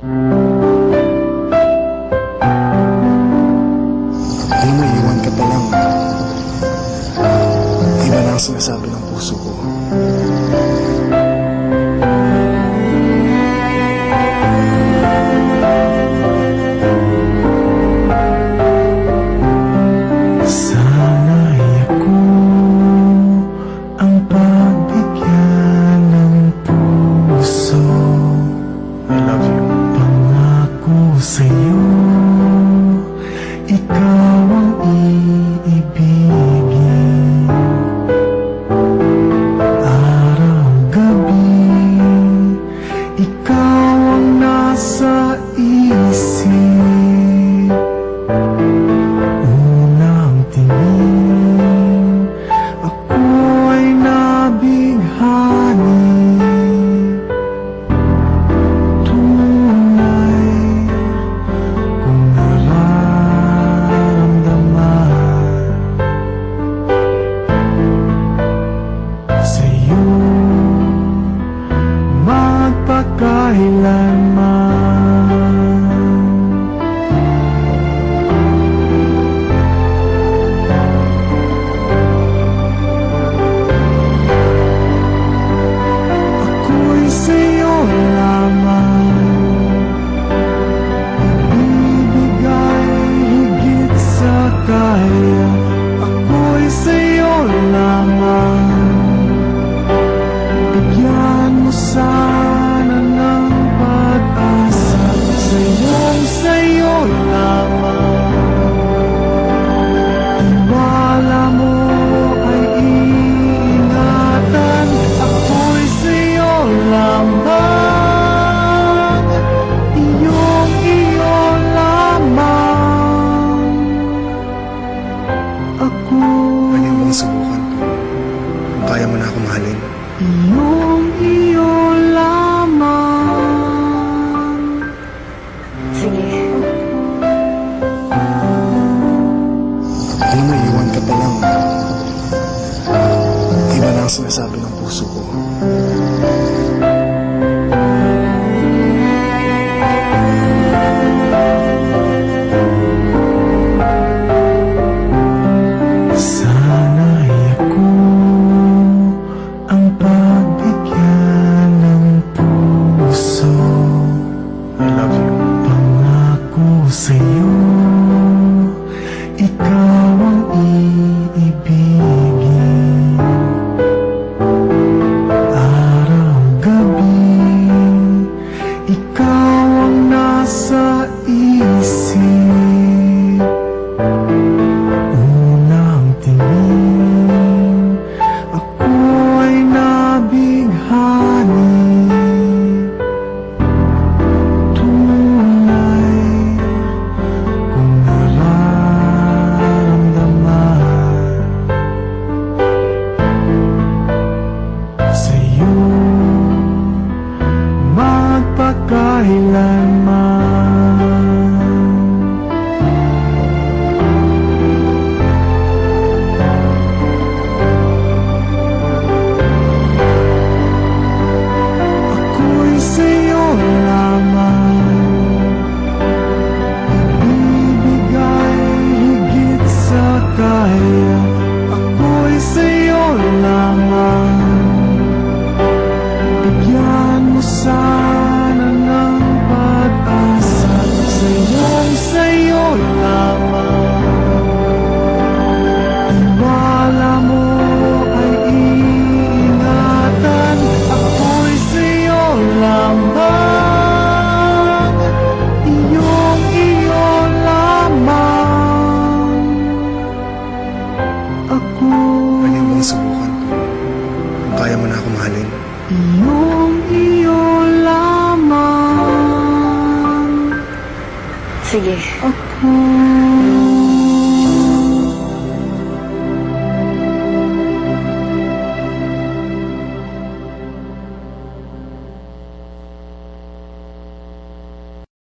Alam mo, iwan ka pa lang. Iba na ang sinasabi ng puso ko. Sige. Okay.